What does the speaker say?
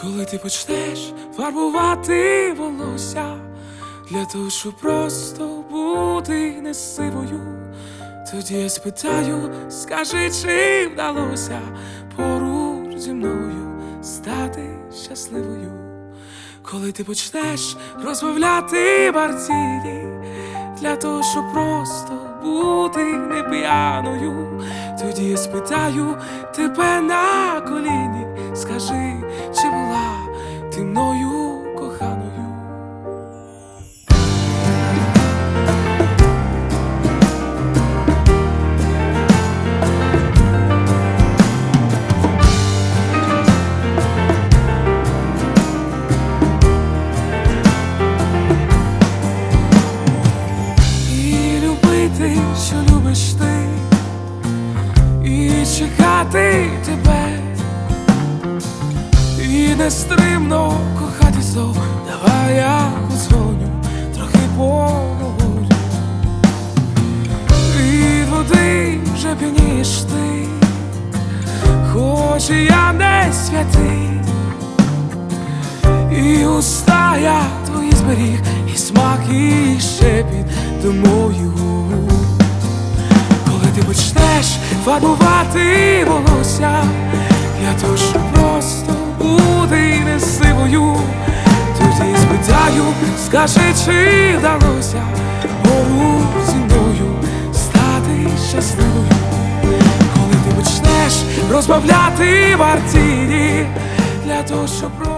Коли ти почнеш фарбувати волосся для того, щоб просто бути не сивою, тоді я спитаю, скажи, чи вдалося поруч зі мною стати щасливою. Коли ти почнеш розмовляти партії для того, щоб просто бути не п'яною, тоді я спитаю тебе на коліні, скажи, чи була ти мною чекати тебе, і нестримно кохати знов. Давай я подзвоню, трохи поговорю. Від води вже п'янієш ти, хоч і я не святий. І уста я твої зберіг, і смак, і губ. Коли ти почнеш фарбувати волосся, того, щоб просто бути не сивою, тоді спитаю, скажи, чи вдалося поруч зі мною стати щасливою. Коли ти почнеш розмовляти в артії, для того, щоб